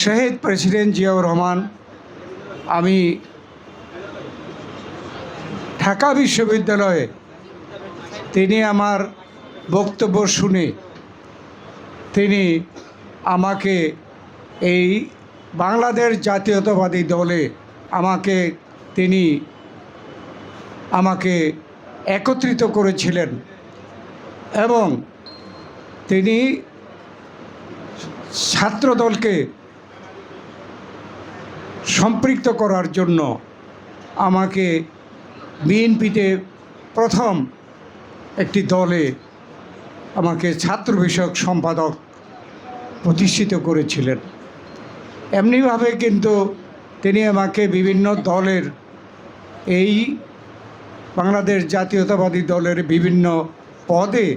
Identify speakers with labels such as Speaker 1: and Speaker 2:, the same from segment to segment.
Speaker 1: শহীদ president Ziaur Rahman, আমি ঢাকা বিশ্ববিদ্যালয়ে তিনি আমার বক্তব্য শুনে তিনি আমাকে এই বাংলাদেশ জাতীয়তাবাদী দলে আমাকে, তিনি আমাকে একত্রিত করেছিলেন এবং তিনি ছাত্রদলকে সম্পৃক্ত করার জন্য আমাকে বিএনপিতে প্রথম একটি দলে আমাকে ছাত্র বিষয়ক সম্পাদক প্রতিষ্ঠিত করেছিলেন। এমনিভাবে কিন্তু তিনি আমাকে বিভিন্ন দলের এই বাংলাদেশ জাতীয়তাবাদী দলের বিভিন্ন পদে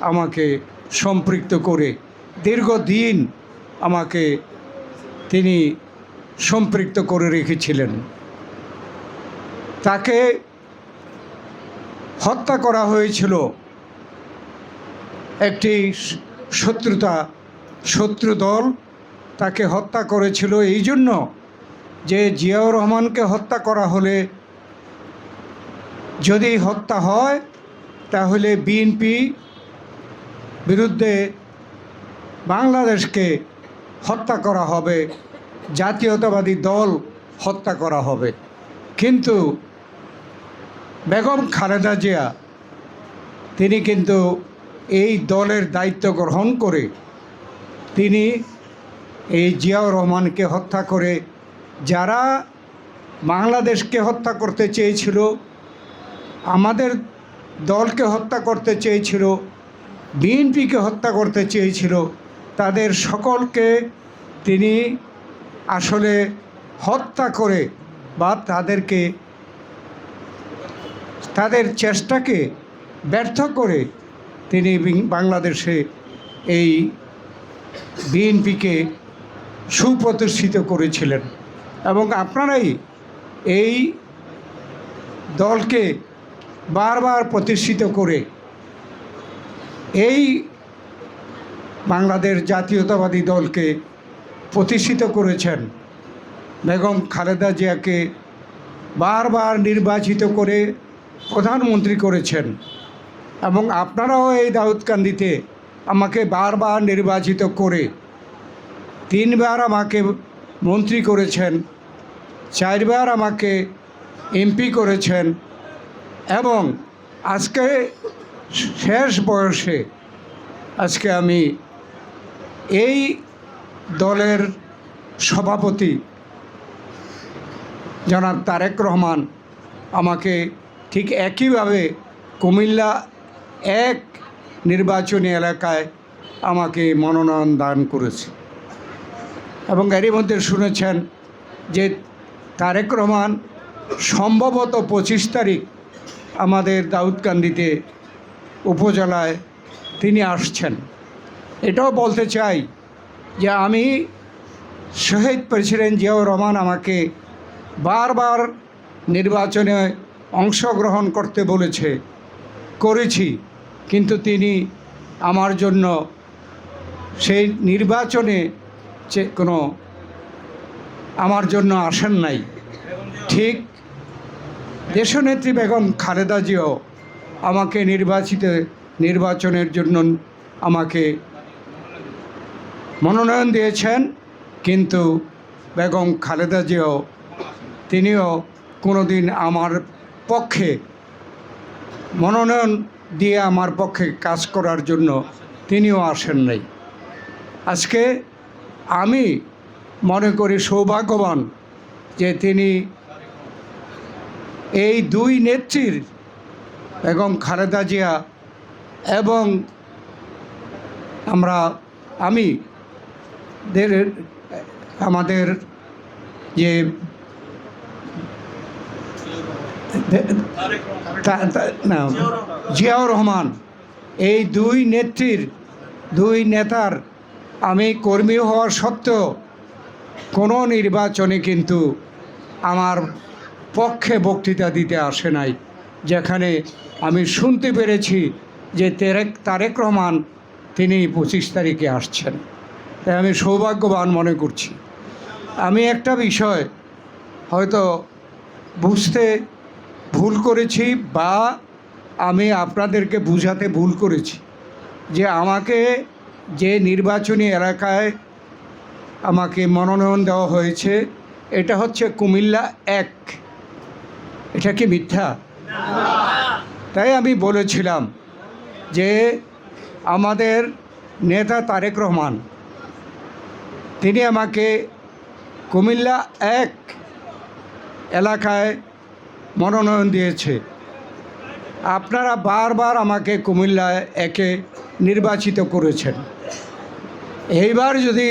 Speaker 1: আমাকে সম্পৃক্ত করে। দীর্ঘদিন আমাকে তিনি সম্পৃক্ত করে রেখেছিলেন। তাকে হত্যা করা হয়েছিল। একটি শত্রুতা, শত্রু দল তাকে হত্যা করেছিল। এই জন্য যে জিয়াউর রহমানকে হত্যা করা হলে যদি হত্যা হয়, তাহলে বিএনপি বিরুদ্ধে বাংলাদেশকে হত্যা করা হবে। জাতীয়তাবাদী দল হত্যা করা হবে। কিন্তু বেগম খালেদা জিয়া, তিনি কিন্তু এই দলের দায়িত্ব গ্রহণ করে তিনি এই জিয়াউর রহমানকে হত্যা করে, যারা বাংলাদেশকে হত্যা করতে চেয়েছিল, আমাদের দলকে হত্যা করতে চেয়েছিল, বিএনপিকে হত্যা করতে চেয়েছিল, তাদের সকলকে তিনি আসলে হত্যা করে বা তাদেরকে, তাদের চেষ্টাকে ব্যর্থ করে তিনি বাংলাদেশে এই বিএনপিকে সুপ্রতিষ্ঠিত করেছিলেন। এবং আপনারাই এই দলকে বারবার প্রতিষ্ঠিত করে এই বাংলাদেশ জাতীয়তাবাদী দলকে প্রতিষ্ঠিত করেছেন। বেগম খালেদা জিয়াকে বারবার নির্বাচিত করে প্রধানমন্ত্রী করেছেন। এবং আপনারাও এই দাউদকান্দিতে আমাকে বারবার নির্বাচিত করে তিনবার আমাকে মন্ত্রী করেছেন, চারবার আমাকে এমপি করেছেন এবং আজকে শেষ বয়সে আজকে আমি এই দলের সভাপতি জনাব তারেক রহমান আমাকে ঠিক একইভাবে কুমিল্লা এক নির্বাচনী এলাকায় আমাকে মনোনয়ন দান করেছে। এবং এরই মধ্যে শুনেছেন যে তারেক রহমান সম্ভবত পঁচিশ তারিখ আমাদের দাউদকান্দিতে উপজেলায় তিনি আসছেন। এটাও বলতে চাই যে আমি শহীদ প্রেসিডেন্ট জিয়াউর রহমান আমাকে বারবার নির্বাচনে অংশগ্রহণ করতে বলেছে, করেছি, কিন্তু তিনি আমার জন্য সেই নির্বাচনে যে কোনো আমার জন্য আসেন নাই। ঠিক দেশনেত্রী বেগম খালেদা জিয়াও আমাকে নির্বাচিত নির্বাচনের জন্য আমাকে মনোনয়ন দিয়েছেন, কিন্তু বেগম খালেদা জিয়াও, তিনিও কোনো দিন আমার পক্ষে মনোনয়ন দিয়ে আমার পক্ষে কাজ করার জন্য তিনিও আসেন নাই। আজকে আমি মনে করি সৌভাগ্যবান যে তিনি এই দুই নেত্রীর এবং খালেদা জিয়া এবং আমরা, আমি আমাদের যে জিয়াউর রহমান, এই দুই নেত্রীর, দুই নেতার আমি কর্মী হওয়া সত্ত্বেও কোনো নির্বাচনে কিন্তু আমার পক্ষে বক্তৃতা দিতে আসে নাই, যেখানে আমি শুনতে পেরেছি যে তেরেক, তারেক রহমান তিনি পঁচিশ তারিখে আসছেন। তাই আমি সৌভাগ্যবান মনে করছি। আমি একটা বিষয় হয়তো বুঝতে ভুল করেছি বা আমি আপনাদেরকে বুঝাতে ভুল করেছি যে আমাকে যে নির্বাচনী এলাকায় আমাকে মনোনয়ন দেওয়া হয়েছে, এটা হচ্ছে কুমিল্লা এক। এটা কি মিথ্যা? তাই আমি বলেছিলাম যে আমাদের নেতা তারেক রহমান তিনি আমাকে কুমিল্লা এক এলাকায় মনোনয়ন দিয়েছে। আপনারা বারবার আমাকে কুমিল্লা একে নির্বাচিত করেছেন। এইবার যদি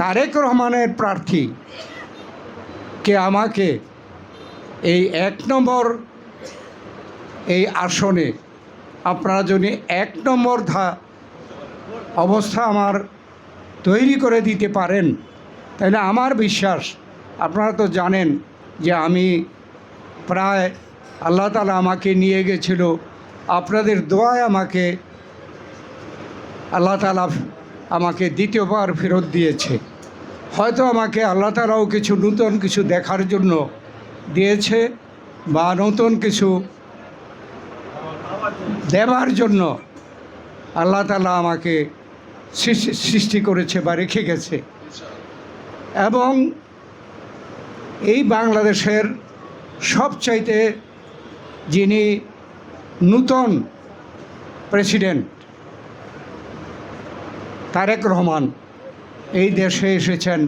Speaker 1: তারেক রহমানের প্রার্থী কে আমাকে এই এক নম্বর এই আসনে, আপনারা যদি এক নম্বর ধা অবস্থা আমার তৈরি করে দিতে পারেন। তাহলে আমার বিশ্বাস, আপনারা তো জানেন যে আমি প্রায় আল্লাহ তালা আমাকে নিয়ে গেছিল। আপনাদের দোয়ায় আমাকে, আল্লাহ তালা আমাকে দ্বিতীয়বার ফেরত দিয়েছে। হয়তো আমাকে আল্লাহ তালাও কিছু নূতন কিছু দেখার জন্য দিয়েছে বা নতুন কিছু দেবার জন্য আল্লাহ তালা আমাকে সৃষ্টি করেছে বা রেখে গেছে। এবং এই বাংলাদেশের সবচাইতে যিনি নূতন প্রেসিডেন্ট, তারেক রহমান, এই দেশে এসেছেন,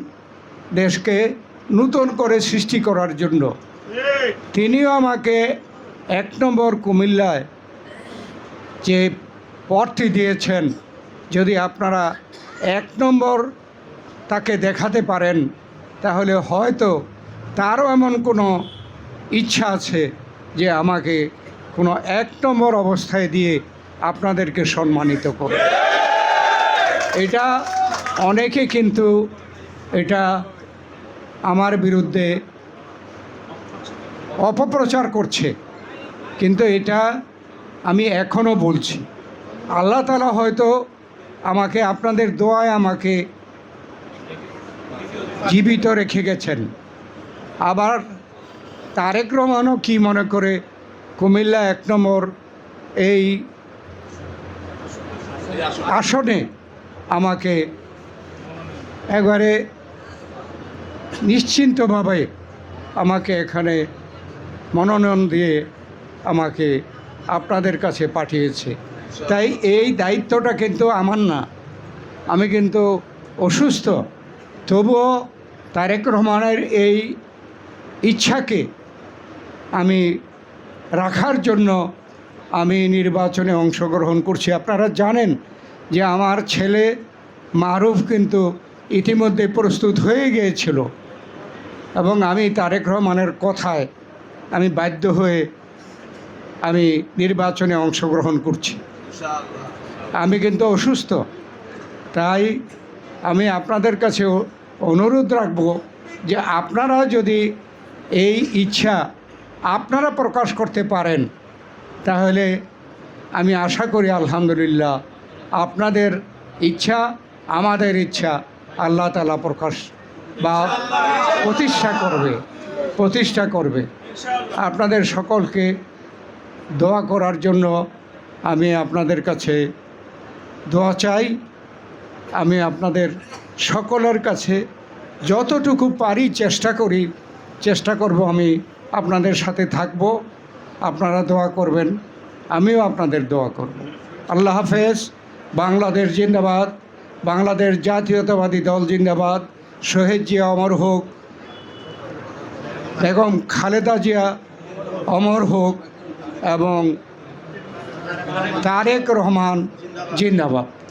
Speaker 1: দেশকে নূতন করে সৃষ্টি করার জন্য। তিনিও আমাকে এক নম্বর কুমিল্লায় যে পথটি দিয়েছেন যদি আপনারা এক নম্বর তাকে দেখাতে পারেন, তাহলে হয়তো তারও এমন কোনো ইচ্ছা আছে যে আমাকে কোনো এক নম্বর অবস্থায় দিয়ে আপনাদেরকে সম্মানিত করে এটা অনেকে কিন্তু এটা আমার বিরুদ্ধে অপপ্রচার করছে। কিন্তু এটা আমি এখনও বলছি। আল্লাহ তালা হয়তো আমাকে আপনাদের দোয়ায় আমাকে জীবিত রেখে গেছেন। আবার তারেক রহমানও কি মনে করে, কুমিল্লা এক নম্বর এই আসনে আমাকে একবারে নিশ্চিন্তভাবে আমাকে এখানে মনোনয়ন দিয়ে আমাকে আপনাদের কাছে পাঠিয়েছে। তাই এই দায়িত্বটা কিন্তু আমার না। আমি কিন্তু অসুস্থ। তবুও তারেক রহমানের এই ইচ্ছাকে আমি রাখার জন্য আমি নির্বাচনে অংশগ্রহণ করছি। আপনারা জানেন যে আমার ছেলে মারুফ কিন্তু ইতিমধ্যে প্রস্তুত হয়ে গিয়েছিল এবং আমি তারেক রহমানের কথায় আমি বাধ্য হয়ে আমি নির্বাচনে অংশগ্রহণ করছি। আমি কিন্তু অসুস্থ, তাই আমি আপনাদের কাছে অনুরোধ রাখব যে আপনারা যদি এই ইচ্ছা আপনারা প্রকাশ করতে পারেন, তাহলে আমি আশা করি আলহামদুলিল্লাহ আপনাদের ইচ্ছা, আমাদের ইচ্ছা আল্লাহ তালা প্রকাশ বা প্রতিষ্ঠা করবে প্রতিষ্ঠা করবে। আপনাদের সকলকে দোয়া করার জন্য আমি আপনাদের কাছে দোয়া চাই। আমি আপনাদের সকলের কাছে যতটুকু পারি চেষ্টা করি, চেষ্টা করব আমি আপনাদের সাথে থাকব। আপনারা দোয়া করবেন, আমিও আপনাদের দোয়া করব। আল্লাহ হাফেজ। বাংলাদেশ জিন্দাবাদ। বাংলাদেশ জাতীয়তাবাদী দল জিন্দাবাদ। শহীদ জিয়া অমর হোক, বেগম খালেদা জিয়া অমর হোক এবং তারেক রহমান জিন্দাবাদ।